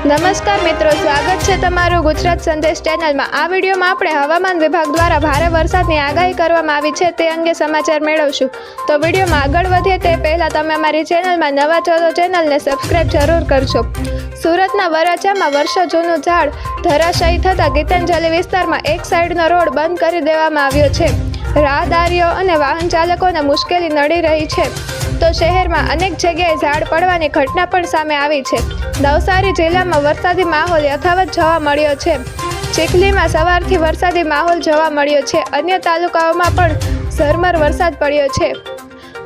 નમસ્કાર મિત્રો, સ્વાગત છે તમારું ગુજરાત સંદેશ ચેનલમાં. આ વિડીયોમાં આપણે હવામાન વિભાગ દ્વારા ભારે વરસાદની આગાહી કરવામાં આવી છે, તે અંગે સમાચાર મેળવશું. તો વિડીયોમાં આગળ વધીએ તે પહેલાં તમે અમારી ચેનલમાં નવા છો તો ચેનલને સબસ્ક્રાઇબ જરૂર કરશો સુરતના વરાછામાં વર્ષો જૂનું ઝાડ ધરાશાયી થતાં ગીતાંજલિ વિસ્તારમાં એક સાઈડનો રોડ બંધ કરી દેવામાં આવ્યો છે. રાહદારીઓ અને વાહન ચાલકોને મુશ્કેલી નડી રહી છે. તો શહેરમાં અનેક જગ્યાએ ઝાડ પડવાની ઘટના પણ સામે આવી છે. નવસારી જિલ્લામાં વરસાદી માહોલ યથાવત જોવા મળ્યો છે. ચીખલીમાં સવારથી વરસાદી માહોલ જોવા મળ્યો છે. અન્ય તાલુકાઓમાં પણ ઝરમર વરસાદ પડ્યો છે.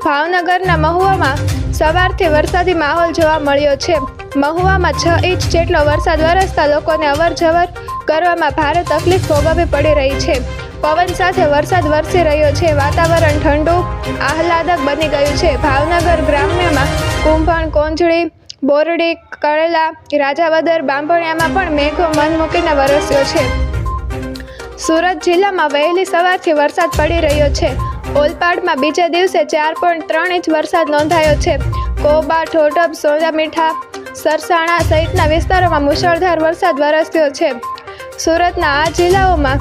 ભાવનગરના મહુવામાં સવારથી વરસાદી માહોલ જોવા મળ્યો છે. મહુવામાં છ ઇંચ જેટલો વરસાદ વરસતા લોકોને અવર જવર કરવામાં ભારે તકલીફ ભોગવવી પડી રહી છે. પવન સાથે વરસાદ વરસી રહ્યો છે. વાતાવરણ ઠંડુ, આહલાદક બની ગયું છે. ભાવનગર ગ્રામ્યમાં કુંભણ, કોંજળી, બોરડી, કરેલા, રાજાવદર, બાંભણિયામાં પણ મેઘો મન મૂકીને વરસ્યો છે. સુરત જિલ્લામાં વહેલી સવારથી વરસાદ પડી રહ્યો છે. ઓલપાડમાં બીજા દિવસે ચાર પોઈન્ટ ત્રણ ઇંચ વરસાદ નોંધાયો છે. કોબા ઠોડબ સોનામીઠા સરસાણા સહિતના વિસ્તારોમાં મુશળધાર વરસાદ વરસ્યો છે. સુરતના આ જિલ્લાઓમાં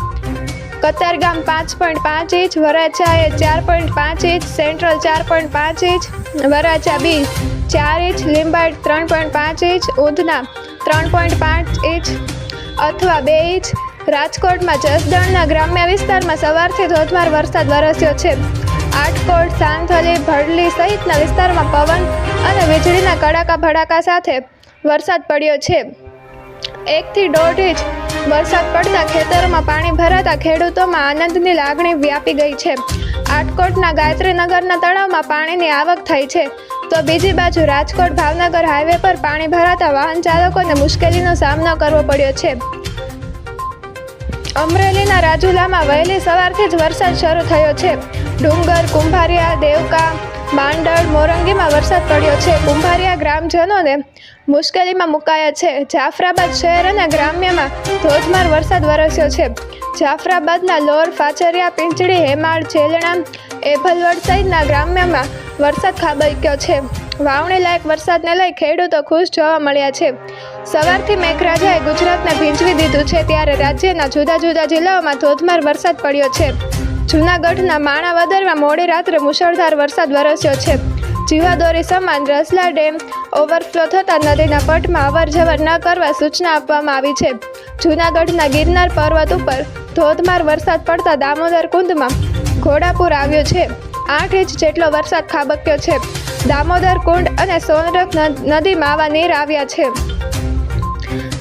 કતારગામ પાંચ પોઈન્ટ પાંચ ઇંચ વરાછાએ ચાર પોઈન્ટ પાંચ ઇંચ, સેન્ટ્રલ ચાર પોઈન્ટ પાંચ ઇંચ, વરાછા બી ચાર ઇંચ લીંબાડ ત્રણ પોઈન્ટ પાંચ ઇંચ, ઉધના ત્રણ પોઈન્ટ પાંચ ઇંચ, અથવા બે ઇંચ, રાજકોટમાં જસદણના ગ્રામ્ય વિસ્તારમાં સવારથી ધોધમાર વરસાદ વરસ્યો છે. આટકોટ, સાંથલી, ભડલી સહિતના વિસ્તારમાં પવન અને વીજળીના કડાકા ભડાકા સાથે વરસાદ પડ્યો છે. એકથી દોઢ ઇંચ વરસાદ પડતા ખેતરોમાં પાણી ભરાતા ખેડૂતોમાં આનંદની લાગણી વ્યાપી ગઈ છે. આટકોટના ગાયત્રીનગરના તળાવમાં પાણીની આવક થઈ છે. તો બીજી બાજુ રાજકોટ ભાવનગર હાઈવે પર પાણી ભરાતા વાહન ચાલકોને મુશ્કેલીનો સામનો કરવો પડ્યો છે. અમરેલીના રાજુલામાં વહેલી સવારથી જ વરસાદ શરૂ થયો છે. ડુંગર, કુંભારિયા, દેવકા માંડળ મોરંગીમાં વરસાદ પડ્યો છે. કુંભારિયા ગ્રામજનોને મુશ્કેલીમાં મુકાયા છે. જાફરાબાદ શહેર અને ગ્રામ્યમાં ધોધમાર વરસાદ વરસ્યો છે. જાફરાબાદના લોર, ફાચરિયા, પિંચડી, હેમાળ જેલણા એભલવડ સહિતના ગ્રામ્યમાં વરસાદ ખાબક્યો છે. વાવણી લાયક વરસાદને લઈ ખેડૂતો ખુશ જોવા મળ્યા છે. સવારથી મેઘરાજાએ ગુજરાતને ભીંજવી દીધું છે, ત્યારે રાજ્યના જુદા જુદા જિલ્લાઓમાં ધોધમાર વરસાદ પડ્યો છે. જૂનાગઢના માણાવદરમાં મોડી રાત્રે મુશળધાર વરસાદ વરસ્યો છે. જીવાદોરી સમાન રસલા ડેમ ઓવરફ્લો થતાં નદીના પટમાં અવરજવર ન કરવા સૂચના આપવામાં આવી છે. જૂનાગઢના ગિરનાર પર્વત ઉપર ધોધમાર વરસાદ પડતા દામોદર કુંડમાં ઘોડાપુર આવ્યો છે. આઠ ઇંચ જેટલો વરસાદ ખાબક્યો છે. દામોદર કુંડ અને સોનરખ નદીમાં આવા નીર આવ્યા છે.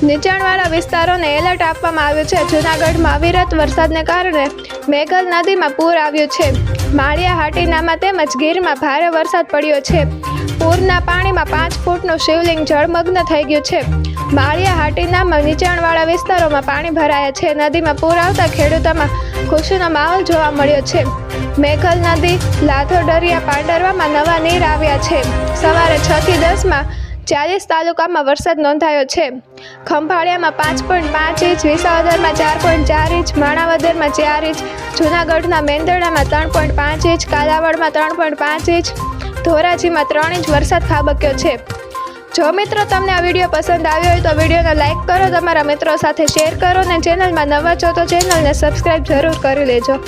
નીચાણવાળા વિસ્તારોને એલર્ટ આપવામાં આવ્યું છે. જૂનાગઢમાં અવિરત વરસાદને કારણે મેઘલ નદીમાં પૂર આવ્યું છે. માળિયા હાટીનામાં તેમજ ગીરમાં ભારે વરસાદ પડ્યો છે. પૂરના પાણીમાં પાંચ ફૂટનું શિવલિંગ જળમગ્ન થઈ ગયું છે. માળિયા હાટીનામાં નીચાણવાળા વિસ્તારોમાં પાણી ભરાયા છે. નદીમાં પૂર આવતા ખેડૂતોમાં ખુશીનો માહોલ જોવા મળ્યો છે. મેઘલ નદી લાથોડરિયા પાંડરવામાં નવા નીર આવ્યા છે. સવારે છ થી દસમાં ચાલીસ તાલુકામાં વરસાદ નોંધાયો છે. ખંભાળિયામાં પાંચ પોઈન્ટ પાંચ ઇંચ, વિસાવદરમાં ચાર પોઈન્ટ ચાર ઇંચ, માણાવદરમાં ચાર ઇંચ, જૂનાગઢના મેંદરડામાં ત્રણ પોઈન્ટ પાંચ ઇંચ, કાલાવડમાં ત્રણ પોઈન્ટ પાંચ ઇંચ, ધોરાજીમાં ત્રણ ઇંચ વરસાદ ખાબક્યો છે. જો મિત્રો તમને આ વીડિયો પસંદ આવ્યો હોય તો વિડીયોને લાઇક કરો, તમારા મિત્રો સાથે શેર કરો અને ચેનલમાં નવા છો તો ચેનલને સબસ્ક્રાઈબ જરૂર કરી લેજો.